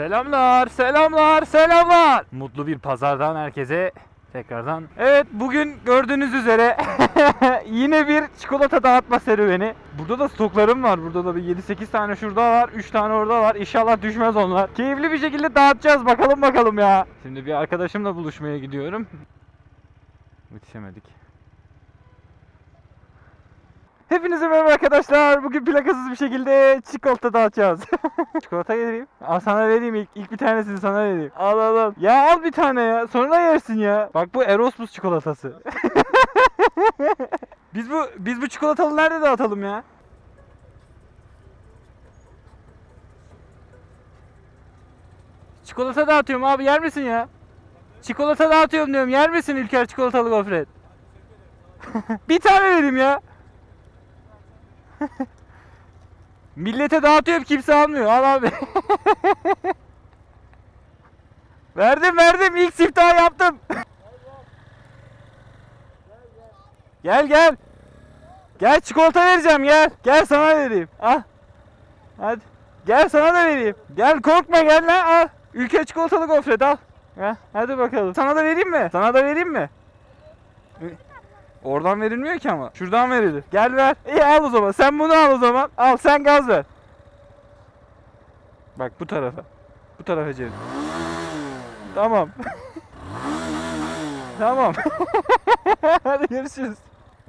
Selamlar, selamlar, selamlar. Mutlu bir pazardan herkese tekrardan. Evet, bugün gördüğünüz üzere yine bir çikolata dağıtma serüveni. Burada da stoklarım var. Burada da bir 7-8 tane şurada var, 3 tane orada var. İnşallah düşmez onlar. Keyifli bir şekilde dağıtacağız. Bakalım bakalım ya. Şimdi bir arkadaşımla buluşmaya gidiyorum. Yetişemedik. Hepinize merhaba arkadaşlar. Bugün plakasız bir şekilde çikolata dağıtacağız. çikolata vereyim. Al sana vereyim ilk, ilk bir tanesini sana vereyim. Al al al. Ya al bir tane ya. Sonra yersin ya. Bak bu Erosmus çikolatası. biz bu biz bu çikolatalı nerede dağıtalım ya? Çikolata dağıtıyorum abi yer misin ya? Çikolata dağıtıyorum diyorum. Yer misin İlker çikolatalı gofret? bir tane vereyim ya. Millete dağıtıyorum kimse almıyor. Al abi. verdim verdim ilk siftahı yaptım. gel gel. Gel çikolata vereceğim gel. Gel sana vereyim. Al. Hadi. Gel sana da vereyim. Gel korkma gel lan al. Ülke çikolatalı gofret al. Hadi bakalım. Sana da vereyim mi? Sana da vereyim mi? Oradan verilmiyor ki ama. Şuradan verilir. Gel ver. İyi al o zaman. Sen bunu al o zaman. Al sen gaz ver. Bak bu tarafa. Bu tarafa çevir. Tamam. tamam. Hadi görüşürüz.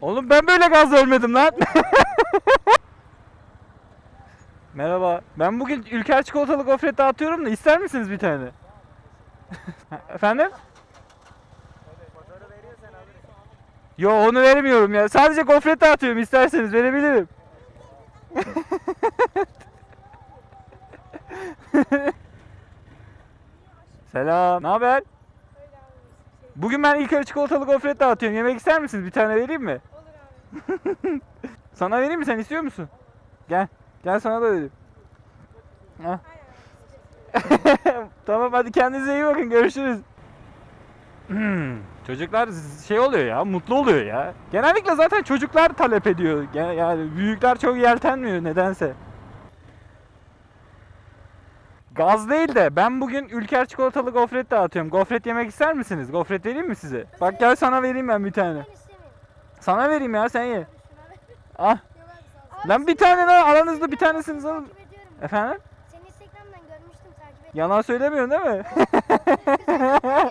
Oğlum ben böyle gaz vermedim lan. Merhaba. Ben bugün Ülker çikolatalı gofret dağıtıyorum da ister misiniz bir tane? Efendim? Yo onu veremiyorum ya. Sadece gofret dağıtıyorum isterseniz verebilirim. Selam. Ne haber? Bugün ben ilk çikolatalı gofret dağıtıyorum. Yemek ister misiniz? Bir tane vereyim mi? Olur abi. Sana vereyim mi? Sen istiyor musun? Gel. Gel sana da vereyim. Tamam hadi kendinize iyi bakın. Görüşürüz. Çocuklar şey oluyor ya, mutlu oluyor ya. Genellikle zaten çocuklar talep ediyor. Yani büyükler çok yeltenmiyor nedense. Gaz değil de ben bugün Ülker çikolatalı gofret dağıtıyorum. Gofret yemek ister misiniz? Gofret vereyim mi size? Bak gel sana vereyim ben bir tane. Sana vereyim ya sen ye. Ah. Lan bir tane daha aranızda bir tanesiniz alın. Efendim? Seni Instagram'dan görmüştüm takip ediyorum. Yalan söylemiyorsun değil mi?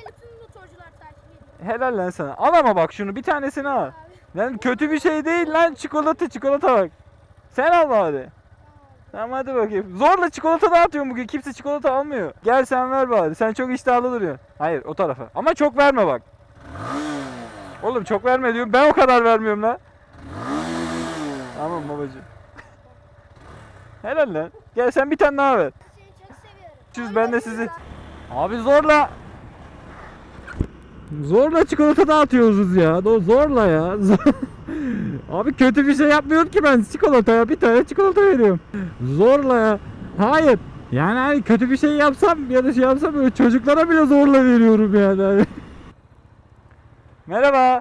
Bütün motorcular takip ediyor. Helal lan sana. Al ama bak şunu bir tanesini al. Lan kötü bir şey değil lan çikolata çikolata bak. Sen al bari. Tamam. Hadi bakayım. Zorla çikolata dağıtıyorum bugün. Kimse çikolata almıyor. Gel sen ver bari. Sen çok iştahlı duruyorsun. Hayır o tarafa. Ama çok verme bak. Oğlum çok verme diyorum. Ben o kadar vermiyorum lan. Tamam babacığım. Helal lan. Gel sen bir tane daha ver. Abi ben de sizi-. Abi zorla. Zorla çikolata dağıtıyoruz ya. Zorla ya. Abi kötü bir şey yapmıyorum ki ben çikolataya bir tane çikolata veriyorum. Zorla ya. Hayır. Yani hani kötü bir şey yapsam ya da şey yapsam böyle çocuklara bile zorla veriyorum yani. Merhaba.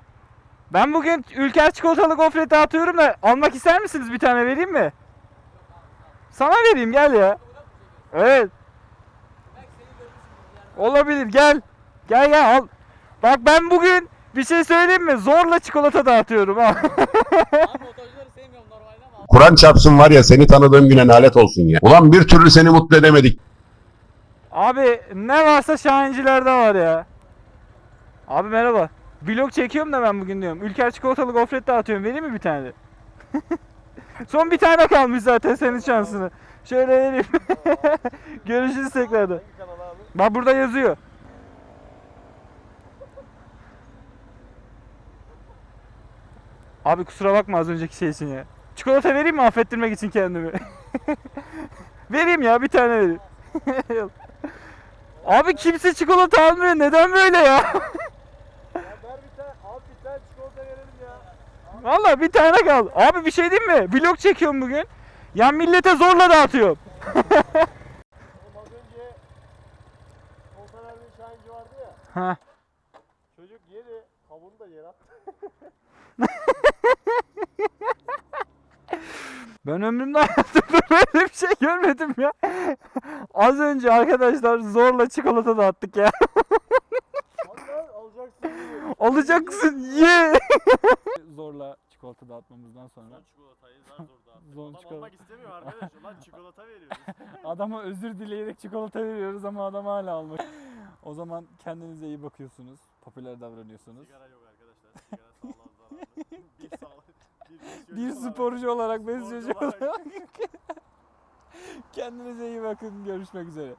Ben bugün Ülker çikolatalı gofret dağıtıyorum da almak ister misiniz bir tane vereyim mi? Sana vereyim gel ya. Evet. Olabilir gel. Gel gel al. Bak ben bugün bir şey söyleyeyim mi? Zorla çikolata dağıtıyorum ha. motorcuları sevmiyorum normalde ama Kur'an çarpsın var ya seni tanıdığım güne nalet olsun ya. Ulan bir türlü seni mutlu edemedik. Abi ne varsa Şahincilerde var ya. Abi merhaba. Vlog çekiyorum da ben bugün diyorum. Ülker çikolatalı gofret dağıtıyorum. Vereyim mi bir tane? de? Son bir tane kalmış zaten senin şansını. Şöyle vereyim. Görüşürüz tekrardan. Bak burada yazıyor. Abi kusura bakma az önceki şey için ya. Çikolata vereyim mi affettirmek için kendimi? vereyim ya bir tane vereyim. Abi kimse çikolata almıyor. Neden böyle ya? Valla bir tane kaldı. Abi bir şey diyeyim mi? Vlog çekiyorum bugün. Ya millete zorla dağıtıyorum. Az önce Volkan abi Şahinci vardı ya. Ha. Çocuk yedi. Kabuğunu da attı. Ben ömrümde hayatımda böyle bir şey görmedim ya. Az önce arkadaşlar zorla çikolata dağıttık ya. Lan alacaksın. Olacaksın ye. zorla çikolata dağıtmamızdan sonra Son çikolatayı zar zor dağıttık. Son Adam çikolata. olmak istemiyor arkadaş. Lan çikolata veriyoruz. adama özür dileyerek çikolata veriyoruz ama adam hala almış. O zaman kendinize iyi bakıyorsunuz. Popüler davranıyorsunuz. Sigara yok arkadaşlar. Sigara sağlığa zararlı. bir sağlık. Bir, Bir sporcu olarak, olarak- olarak. Kendinize iyi bakın. Görüşmek üzere.